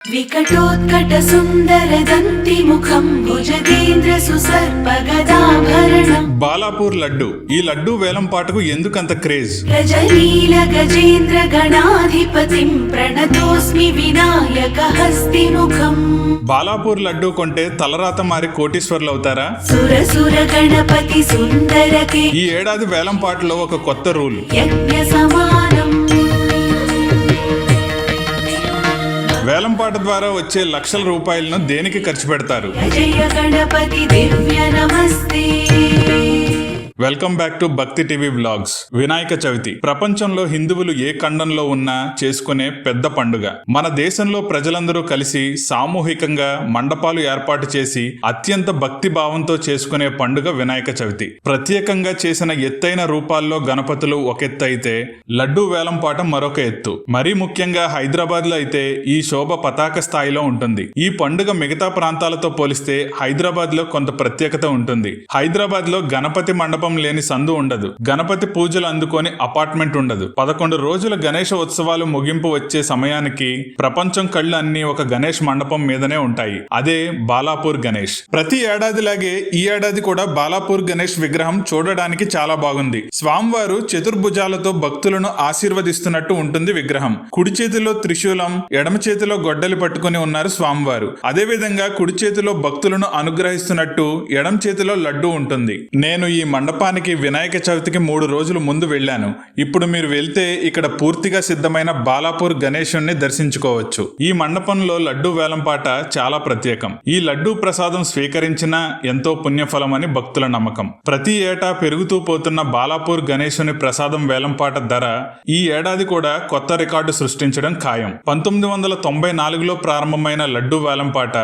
వికటోత్కట సుందర దంతి ముఖం భుజగేంద్ర సుసర్పగదాభరణం బాలాపూర్ లడ్డు. ఈ లడ్డు వేలం పాటకు ఎందుకంత క్రేజ్? గజనీల గజేంద్ర గణాధిపతిం ప్రణతోస్మి వినాయక హస్తి ముఖం. బాలాపూర్ లడ్డు కొంటే తలరాత మారి కోటీశ్వర్లు అవుతారా సుర సుర గణపతి సుందరకే ఈ ఏడాది వేలం పాటలో ఒక కొత్త రూల్. యజ్ఞ సమానం. వేలం పాట ద్వారా వచ్చే లక్షల రూపాయలను దేనికి ఖర్చు పెడతారు? Welcome back to Bhakti TV blogs Vinayaka Chavithi. ప్రపంచంలో హిందువులు ఏ ఖండంలో ఉన్నా చేసుకునే పెద్ద పండుగ. మన దేశంలో ప్రజలందరూ కలిసి సామూహికంగా మండపాలు ఏర్పాటు చేసి అత్యంత భక్తి భావంతో చేసుకునే పండుగ వినాయక చవితి. ప్రత్యేకంగా చేసిన ఎత్తైన రూపాల్లో గణపతులు ఒక ఎత్తు అయితే లడ్డూ వేలంపాట మరొక ఎత్తు. మరీ ముఖ్యంగా హైదరాబాద్లో అయితే ఈ శోభ పతాక స్థాయిలో ఉంటుంది. ఈ పండుగ మిగతా ప్రాంతాలతో పోలిస్తే హైదరాబాద్లో కొంత ప్రత్యేకత ఉంటుంది. హైదరాబాద్లో గణపతి మండపం లేని సందు ఉండదు. గణపతి పూజలు అందుకొని అపార్ట్మెంట్ ఉండదు. పదకొండు రోజుల గణేష ఉత్సవాలు ముగింపు వచ్చే సమయానికి ప్రపంచం కళ్ళు అన్ని ఒక గణేష్ మండపం మీదనే ఉంటాయి. అదే బాలాపూర్ గణేష్. ప్రతి ఏడాదిలాగే ఈ ఏడాది కూడా బాలాపూర్ గణేష్ విగ్రహం చూడడానికి చాలా బాగుంది. స్వామివారు చతుర్భుజాలతో భక్తులను ఆశీర్వదిస్తున్నట్టు ఉంటుంది విగ్రహం. కుడి చేతిలో త్రిశూలం ఎడమ చేతిలో గొడ్డలి పట్టుకుని ఉన్నారు స్వామివారు. అదే విధంగా కుడి చేతిలో భక్తులను అనుగ్రహిస్తున్నట్టు ఎడమ చేతిలో లడ్డు ఉంటుంది. నేను ఈ మండపానికి వినాయక చవితికి మూడు రోజులు ముందు వెళ్ళాను. ఇప్పుడు మీరు వెళ్తే ఇక్కడ పూర్తిగా సిద్ధమైన బాలాపూర్ గణేశుణ్ణి దర్శించుకోవచ్చు. ఈ మండపంలో లడ్డూ వేలంపాట చాలా ప్రత్యేకం. ఈ లడ్డూ ప్రసాదం స్వీకరించినా ఎంతో పుణ్యఫలమని భక్తుల నమ్మకం. ప్రతి ఏటా పెరుగుతూ పోతున్న బాలాపూర్ గణేశుని ప్రసాదం వేలంపాట ధర ఈ ఏడాది కూడా కొత్త రికార్డు సృష్టించడం ఖాయం. పంతొమ్మిది వందల తొంభై నాలుగులో ప్రారంభమైన లడ్డూ వేలంపాట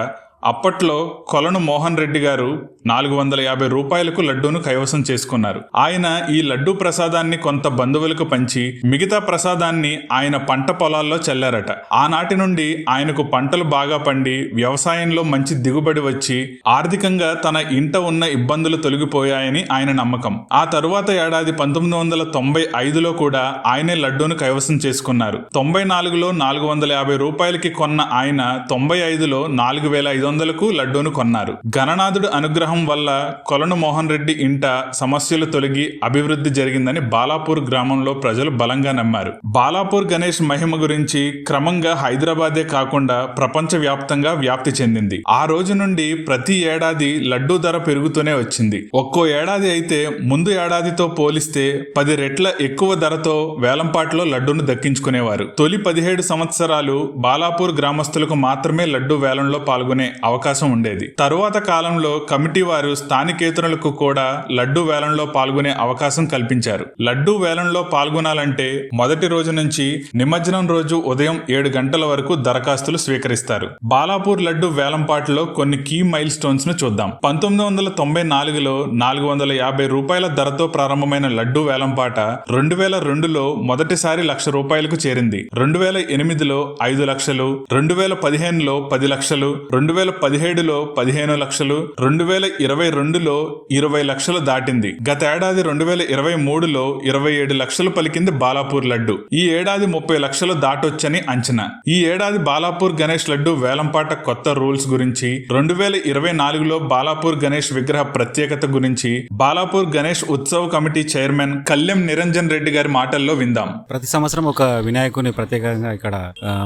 అప్పట్లో కొలను మోహన్ రెడ్డి గారు నాలుగు వందల యాభై రూపాయలకు లడ్డూను కైవసం చేసుకున్నారు. ఆయన ఈ లడ్డూ ప్రసాదాన్ని కొంత బంధువులకు పంచి మిగతా ప్రసాదాన్ని ఆయన పంట పొలాల్లో చల్లారట. ఆనాటి నుండి ఆయనకు పంటలు బాగా పండి వ్యవసాయంలో మంచి దిగుబడి వచ్చి ఆర్థికంగా తన ఇంట ఉన్న ఇబ్బందులు తొలగిపోయాయని ఆయన నమ్మకం. ఆ తరువాత ఏడాది పంతొమ్మిది వందల తొంభై ఐదులో కూడా ఆయనే లడ్డూను కైవసం చేసుకున్నారు. తొంభై నాలుగులో నాలుగు వందల యాభై రూపాయలకి కొన్న ఆయన తొంభై ఐదులో నాలుగు వేల ఐదు వందలకు లడ్డూను కొన్నారు. గణనాథుడు అనుగ్రహం వల్ల కొలను మోహన్ రెడ్డి ఇంట సమస్యలు తొలగి అభివృద్ధి జరిగిందని బాలాపూర్ గ్రామంలో ప్రజలు బలంగా నమ్మారు. బాలాపూర్ గణేష్ మహిమ గురించి క్రమంగా హైదరాబాదే కాకుండా ప్రపంచ వ్యాప్తంగా వ్యాప్తి చెందింది. ఆ రోజు నుండి ప్రతి ఏడాది లడ్డూ ధర పెరుగుతూనే వచ్చింది. ఒక్కో ఏడాది అయితే ముందు ఏడాదితో పోలిస్తే పది రెట్ల ఎక్కువ ధరతో వేలంపాట్లో లడ్డూను దక్కించుకునేవారు. తొలి పదిహేడు సంవత్సరాలు బాలాపూర్ గ్రామస్తులకు మాత్రమే లడ్డూ వేలంలో పాల్గొనే అవకాశం ఉండేది. తరువాత కాలంలో కమిటీ వారు స్థానికేతరులకు కూడా లడ్డు వేలంలో పాల్గొనే అవకాశం కల్పించారు. లడ్డు వేలంలో పాల్గొనాలంటే మొదటి రోజు నుంచి నిమజ్జనం రోజు ఉదయం ఏడు గంటల వరకు దరఖాస్తులు స్వీకరిస్తారు. బాలాపూర్ లడ్డు వేలంపాటలో కొన్ని కీ మైల్ స్టోన్స్ను చూద్దాం. పంతొమ్మిది వందల తొంభై నాలుగులో నాలుగు వందల యాభై రూపాయల ధరతో ప్రారంభమైన లడ్డు వేలంపాట రెండు వేల రెండులో మొదటిసారి లక్ష రూపాయలకు చేరింది. రెండు వేల ఎనిమిదిలో ఐదు లక్షలు రెండు వేల పదిహేనులో పది లక్షలు రెండు వేల పదిహేడులో పదిహేను లక్షలు రెండు వేల ఇరవై రెండులో ఇరవై లక్షలు దాటింది. గత ఏడాది రెండు వేల ఇరవై మూడులో ఇరవై ఏడు లక్షలు పలికింది బాలాపూర్ లడ్డు. ఈ ఏడాది ముప్పై లక్షలు దాటొచ్చని అంచనా. ఈ ఏడాది బాలాపూర్ గణేష్ లడ్డు వేలంపాట కొత్త రూల్స్ గురించి రెండు వేల ఇరవై నాలుగులో బాలాపూర్ గణేష్ విగ్రహ ప్రత్యేకత గురించి బాలాపూర్ గణేష్ ఉత్సవ్ కమిటీ చైర్మన్ కళ్యం నిరంజన్ రెడ్డి గారి మాటల్లో విందాం. ప్రతి సంవత్సరం ఒక వినాయకుని ప్రత్యేకంగా ఇక్కడ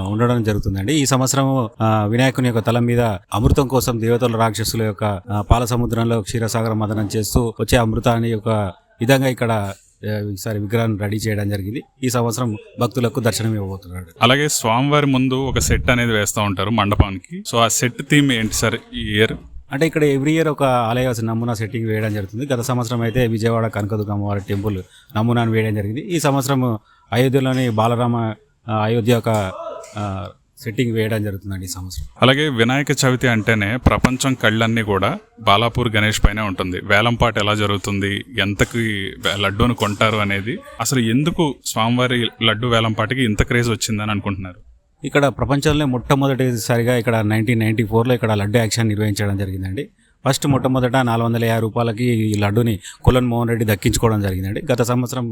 ఉండడం జరుగుతుందండి. ఈ సంవత్సరం ఆ, వినాయకుని యొక్క తల మీద అమృతం కోసం దేవతల రాక్షసుల యొక్క పాల సముద్రంలో క్షీరసాగర మదనం చేస్తూ వచ్చే అమృతాన్ని యొక్క విధంగా ఇక్కడ ఈసారి విగ్రహాన్ని రెడీ చేయడం జరిగింది. ఈ సంవత్సరం భక్తులకు దర్శనం ఇవ్వబోతున్నాడు. అలాగే స్వామివారి ముందు ఒక సెట్ అనేది వేస్తూ ఉంటారు మండపానికి. సో ఆ సెట్ థీమ్ ఏంటి సార్ ఈ ఇయర్? అంటే ఇక్కడ ఎవ్రీ ఇయర్ ఒక ఆలయ నమూనా సెట్టింగ్ వేయడం జరుగుతుంది. గత సంవత్సరం అయితే విజయవాడ కనకదుర్గ అమ్మవారి టెంపుల్ నమూనాను వేయడం జరిగింది. ఈ సంవత్సరం అయోధ్యలోని బాలరామ అయోధ్య యొక్క సెట్టింగ్ వేయడం జరుగుతుందండి ఈ సంవత్సరం. అలాగే వినాయక చవితి అంటేనే ప్రపంచం కళ్ళన్నీ కూడా బాలాపూర్ గణేష్ పైనే ఉంటుంది. వేలంపాట ఎలా జరుగుతుంది? ఎంతకి లడ్డూను కొంటారు అనేది అసలు ఎందుకు స్వామివారి లడ్డు వేలంపాటికి ఇంత క్రేజ్ వచ్చిందని అనుకుంటున్నారు? ఇక్కడ ప్రపంచంలో మొట్టమొదటిసారిగా ఇక్కడ నైన్టీన్ నైన్టీ ఫోర్లో ఇక్కడ లడ్డు యాక్షన్ నిర్వహించడం జరిగిందండి. ఫస్ట్ మొట్టమొదట నాలుగు వందల యాభై రూపాయలకి ఈ లడ్డుని కొలన్ మోహన్ రెడ్డి దక్కించుకోవడం జరిగిందండి. గత సంవత్సరం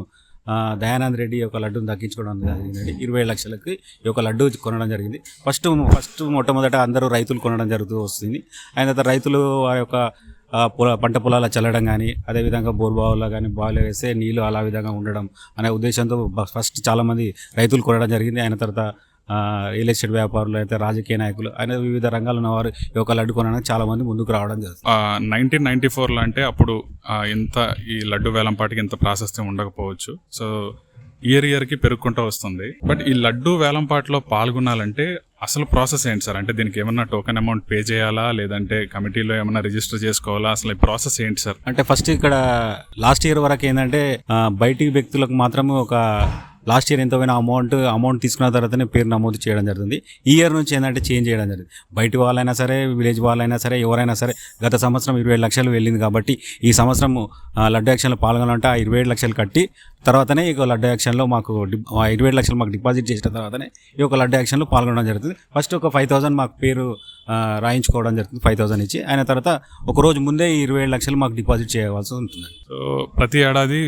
దయానంద్ రెడ్డి యొక్క లడ్డూని దక్కించుకోవడం జరిగింది ఇరవై లక్షలకి ఒక యొక్క లడ్డు కొనడం జరిగింది. ఫస్ట్ ఫస్ట్ మొట్టమొదట అందరూ రైతులు కొనడం జరుగుతూ వస్తుంది. ఆయన తర్వాత రైతులు ఆ యొక్క పొల పంట పొలాల చల్లడం కానీ అదేవిధంగా బోర్బావుల్లో కానీ బావిలో వేస్తే నీళ్ళు అలా విధంగా ఉండడం అనే ఉద్దేశంతో బ- ఫస్ట్ చాలామంది రైతులు కొనడం జరిగింది. ఆయన తర్వాత రియల్ ఎస్టేట్ వ్యాపారులు అయితే రాజకీయ నాయకులు ఆయన వివిధ రంగాల్లో ఉన్నవారు యొక్క లడ్డు కొనడానికి చాలామంది ముందుకు రావడం జరుగుతుంది. నైన్టీన్ నైన్టీ ఫోర్లో అంటే అప్పుడు ఇంత ఈ లడ్డు వేలంపాటికి ఇంత ప్రాశస్త్యం ఉండకపోవచ్చు. సో ఇయర్ ఇయర్కి పెరుగుకుంటూ వస్తుంది. బట్ ఈ లడ్డు వేలంపాట్లో పాల్గొనాలంటే అసలు ప్రాసెస్ ఏంటి సార్? అంటే దీనికి ఏమన్నా టోకెన్ అమౌంట్ పే చేయాలా? లేదంటే కమిటీలో ఏమన్నా రిజిస్టర్ చేసుకోవాలా? అసలు ఈ ప్రాసెస్ ఏంటి సార్? అంటే ఫస్ట్ ఇక్కడ లాస్ట్ ఇయర్ వరకు ఏంటంటే బయటి వ్యక్తులకు మాత్రమే ఒక లాస్ట్ ఇయర్ ఎంతమైనా అమౌంట్ అమౌంట్ తీసుకున్న తర్వాతనే పేరు నమోదు చేయడం జరుగుతుంది. ఈ ఇయర్ నుంచి ఏంటంటే చేంజ్ చేయడం జరిగింది బయట వాళ్ళైనా సరే విలేజ్ వాళ్ళైనా సరే ఎవరైనా సరే గత సంవత్సరం ఇరవై ఏడు లక్షలు వెళ్ళింది కాబట్టి ఈ సంవత్సరం లడ్డు యాక్షన్లో పాల్గొనాలంటే ఆ ఇరవై ఏడు లక్షలు కట్టి తర్వాతనే ఈ యొక్క లడ్డు యాక్షన్లో మాకు ఇరవై లక్షలు మాకు డిపాజిట్ చేసిన తర్వాతనే ఈ యొక్క లడ్డు యాక్షన్లో పాల్గొనడం జరుగుతుంది. ఫస్ట్ ఒక ఫైవ్ థౌసండ్ మాకు పేరు రాయించుకోవడం జరుగుతుంది ఫైవ్ థౌసండ్ ఇచ్చి. ఆయన తర్వాత ఒక రోజు ముందే ఈ ఇరవై ఏడు లక్షలు మాకు డిపాజిట్ చేయవలసి ఉంటుంది. సో ప్రతి ఏడాది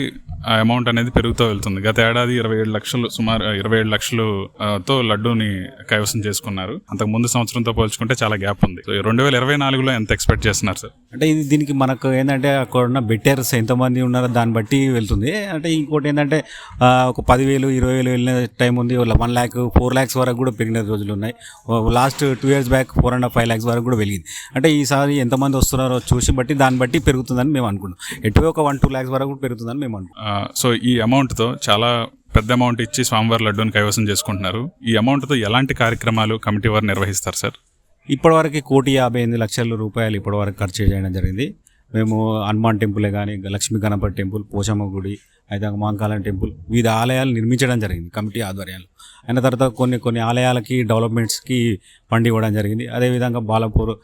ఆ అమౌంట్ అనేది పెరుగుతూ వెళ్తుంది. గత ఏడాది ఇరవై ఏడు లక్షలు సుమారు ఇరవై ఏడు లక్షలు ఆ, తో లడ్డూని కైవసం చేసుకున్నారు. అంతకు ముందు సంవత్సరంతో పోల్చుకుంటే చాలా గ్యాప్ ఉంది. సో రెండు వేల ఇరవై నాలుగులో ఎంత ఎక్స్పెక్ట్ చేస్తున్నారు సార్ అంటే ఇది దీనికి మనకు ఏంటంటే అక్కడ ఉన్న బెట్టర్స్ ఎంతమంది ఉన్నారో దాన్ని బట్టి వెళ్తుంది. అంటే ఇంకోటి ఏంటంటే ఒక పదివేలు ఇరవై వేలు వెళ్ళిన టైం ఉంది. వన్ ల్యాక్ ఫోర్ ల్యాక్స్ వరకు కూడా పెరిగిన రోజులు ఉన్నాయి. Last two years back four and five lakhs వరకు కూడా వెలిగింది అంటే ఈసారి ఎంతమంది వస్తున్నారో చూసి బట్టి దాన్ని బట్టి పెరుగుతుందని మేము అనుకుంటాం ఎటు ఒక వన్ టూ ల్యాక్స్ వరకు కూడా పెరుగుతుందని మేము అనుకుంటాం ఆ, సో ఈ అమౌంట్తో చాలా పెద్ద అమౌంట్ ఇచ్చి స్వామివారి లడ్డూని కైవసం చేసుకుంటున్నారు. ఈ అమౌంట్తో ఎలాంటి కార్యక్రమాలు కమిటీ వారు నిర్వహిస్తారు సార్? ఇప్పటివరకు కోటి యాభై ఎనిమిది లక్షల రూపాయలు ఇప్పటివరకు ఖర్చు చేయడం జరిగింది. మేము హనుమాన్ టెంపులే కానీ లక్ష్మీ గణపతి టెంపుల్ పోషమ్మ గుడి అయితే మాంకాలం టెంపుల్ వివిధ ఆలయాలు నిర్మించడం జరిగింది కమిటీ ఆధ్వర్యంలో. అయిన తర్వాత కొన్ని కొన్ని ఆలయాలకి డెవలప్మెంట్స్కి ఫండ్ ఇవ్వడం జరిగింది. అదేవిధంగా బాలపూర్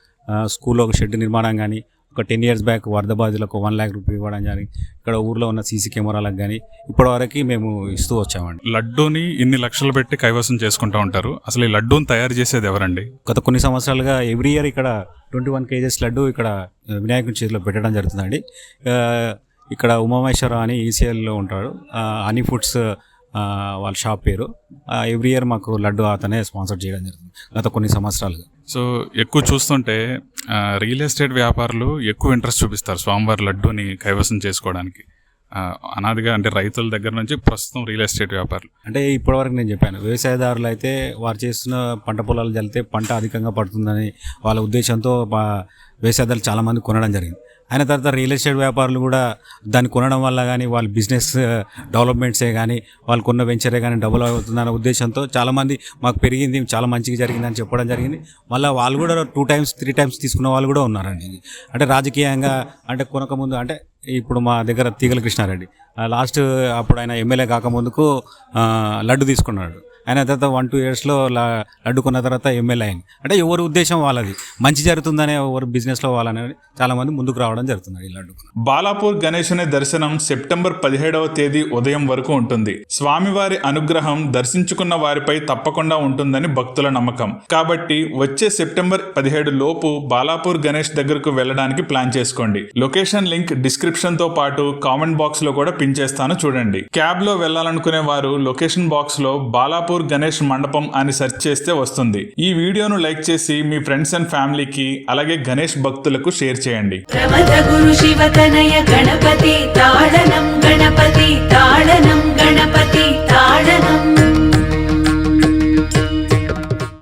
స్కూల్లో ఒక షెడ్ నిర్మాణం కానీ ఒక టెన్ ఇయర్స్ బ్యాక్ వరద బాధితులకు వన్ ల్యాక్ రూపీ ఇవ్వడం జరిగింది. ఇక్కడ ఊర్లో ఉన్న సీసీ కెమెరాలకు కానీ ఇప్పటివరకు మేము ఇస్తూ వచ్చామండి. లడ్డూని ఇన్ని లక్షలు పెట్టి కైవసం చేసుకుంటూ ఉంటారు. అసలు ఈ లడ్డూని తయారు చేసేది ఎవరండి? గత కొన్ని సంవత్సరాలుగా ఎవ్రీ ఇయర్ ఇక్కడ ట్వంటీ వన్ కేజెస్ లడ్డు ఇక్కడ వినాయకుని చేతిలో పెట్టడం జరుగుతుందండి. ఇక్కడ ఉమామేశ్వర అని ఈసీఎల్లో ఉంటాడు. హనీ ఫుడ్స్ వాళ్ళ షాప్ పేరు. ఎవ్రీ ఇయర్ మాకు లడ్డు అతనే స్పాన్సర్ చేయడం జరుగుతుంది గత కొన్ని సంవత్సరాలుగా. సో ఎక్కువ చూస్తుంటే రియల్ ఎస్టేట్ వ్యాపారులు ఎక్కువ ఇంట్రెస్ట్ చూపిస్తారు స్వామివారి లడ్డూని కైవసం చేసుకోవడానికి. అనాదిగా అంటే రైతుల దగ్గర నుంచి ప్రస్తుతం రియల్ ఎస్టేట్ వ్యాపారులు. అంటే ఇప్పటివరకు నేను చెప్పాను వ్యవసాయదారులు అయితే వారు చేస్తున్న పంట పొలాలు చల్లితే పంట అధికంగా పడుతుందని వాళ్ళ ఉద్దేశంతో వ్యవసాయదారులు చాలామంది కొనడం జరిగింది. అయిన తర్వాత రియల్ ఎస్టేట్ వ్యాపారులు కూడా దాన్ని కొనడం వల్ల కానీ వాళ్ళ బిజినెస్ డెవలప్మెంట్సే కానీ వాళ్ళు కొన్న వెంచరే కానీ డబుల్ అవుతుందనే ఉద్దేశంతో చాలామంది మాకు పెరిగింది చాలా మంచిగా జరిగిందని చెప్పడం జరిగింది. మళ్ళీ వాళ్ళు కూడా టూ టైమ్స్ త్రీ టైమ్స్ తీసుకున్న వాళ్ళు కూడా ఉన్నారండి. అంటే రాజకీయంగా అంటే కొనకముందు అంటే ఇప్పుడు మా దగ్గర తీగల కృష్ణారెడ్డి లాస్ట్ అప్పుడు ఆయన ఎమ్మెల్యే కాకముందుకు లడ్డు తీసుకున్నాడు. ఆయన తర్వాత వన్ టూ ఇయర్స్లో అడ్డుకున్న తర్వాత ఎమ్మెల్యే అయింది. అంటే ఎవరి ఉద్దేశం వాళ్ళది? మంచి జరుగుతుందనే ఎవరు బిజినెస్లో వాళ్ళని చాలామంది ముందుకు రావడం జరుగుతుంది ఈ లడ్డు బాలాపూర్ గణేశుని దర్శనం సెప్టెంబర్ పదిహేడవ తేదీ ఉదయం వరకు ఉంటుంది. స్వామివారి అనుగ్రహం దర్శించుకున్న వారిపై తప్పకుండా ఉంటుందని భక్తుల నమ్మకం. కాబట్టి వచ్చే సెప్టెంబర్ పదిహేడు లోపు బాలాపూర్ గణేష్ దగ్గరకు వెళ్ళడానికి ప్లాన్ చేసుకోండి. లొకేషన్ లింక్ డిస్క్రిప్షన్తో పాటు కామెంట్ బాక్స్లో కూడా పిన్ చేస్తాను చూడండి. క్యాబ్లో వెళ్ళాలనుకునే వారు లొకేషన్ బాక్స్లో బాలాపూర్ గణేష్ మండపం అని సెర్చ్ చేస్తే వస్తుంది. ఈ వీడియోను లైక్ చేసి మీ ఫ్రెండ్స్ అండ్ ఫ్యామిలీకి అలాగే గణేష్ భక్తులకు షేర్ చేయండి. ప్రమథ గణపతి తాళనం గణపతి తాళనం గణపతి తాళనం